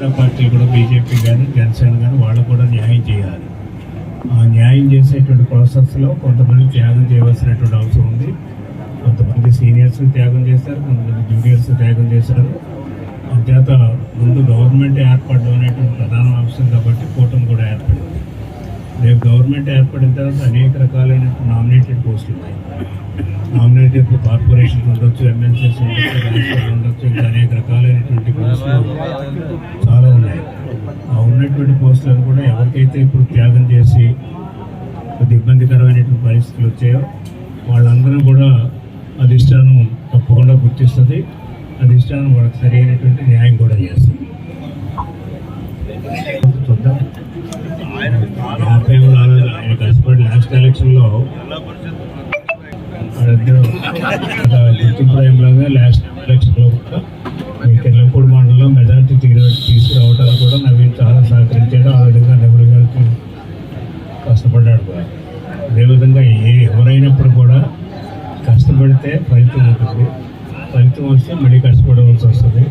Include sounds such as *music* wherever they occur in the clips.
Party కూడా BJP కానీ జనసేన కానీ వాళ్ళు కూడా న్యాయం చేయాలి. ఆ న్యాయం చేసేటువంటి ప్రాసెస్లో కొంతమంది త్యాగం చేయవలసినటువంటి అవసరం ఉంది. కొంతమంది సీనియర్స్ త్యాగం చేశారు కొంతమంది జూనియర్స్ త్యాగం చేశారు అంచేత ముందు గవర్నమెంట్ ఏర్పడడం అనేటువంటి ప్రధాన అంశం కాబట్టి కూటమి కూడా ఏర్పడింది. రేపు గవర్నమెంట్ ఏర్పడిన తర్వాత అనేక రకాలైన నామినేటెడ్ పోస్టులు ఉన్నాయి. నామినేటెడ్ కార్పొరేషన్స్ ఉండొచ్చు ఎమ్మెల్సీస్ ఉండొచ్చు రాష్ట్రాలు ఉండొచ్చు ఇంకా అనేక రకాలైనటువంటి పోస్టులు చాలా ఉన్నాయి ఆ ఉన్నటువంటి పోస్టులను కూడా ఎవరికైతే ఇప్పుడు త్యాగం చేసి కొద్ది ఇబ్బందికరమైనటువంటి పరిస్థితులు వచ్చాయో వాళ్ళందరూ కూడా అధిష్టానం తప్పకుండా గుర్తిస్తుంది. అధిష్టానం వాళ్ళకి సరైనటువంటి న్యాయం కూడా చేస్తుంది. చూద్దాం. ఆయన కష్టపడి లాస్ట్ ఎలక్షన్లో వాళ్ళిద్దరూ *laughs* అయినప్పుడు కూడా కష్టపడితే ఫలితం ఉంటుంది. ఫలితం వస్తే మళ్ళీ కష్టపడవలసి వస్తుంది.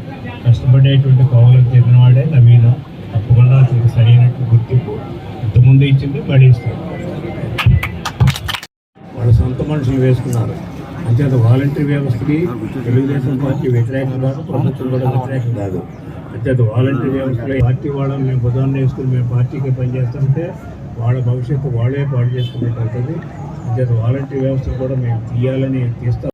కష్టపడేటువంటి కోవలకు చెందినవాడే నవీన. తప్పకుండా అతనికి సరైనట్టు గుర్తింపు ఇంతకుముందు ఇచ్చింది మళ్ళీ ఇస్తుంది వాళ్ళ సొంత మనుషులు వేసుకున్నారు. అంతేత వాలంటరీ వ్యవస్థకి తెలుగుదేశం పార్టీ వ్యతిరేకం కాదు ప్రభుత్వం కూడా వ్యతిరేకం కాదు. అంతేత వాలంటరీ వ్యవస్థలో పార్టీ వాళ్ళని మేము బుధవారం వేసుకుని మేము పార్టీకి పనిచేస్తుంటే వాళ్ళ భవిష్యత్తు వాళ్ళే పాటు చేసుకున్నట్టు అవుతుంది. వాలంటీర్ వ్యవస్థ కూడా మేము తీయాలని తీస్తాం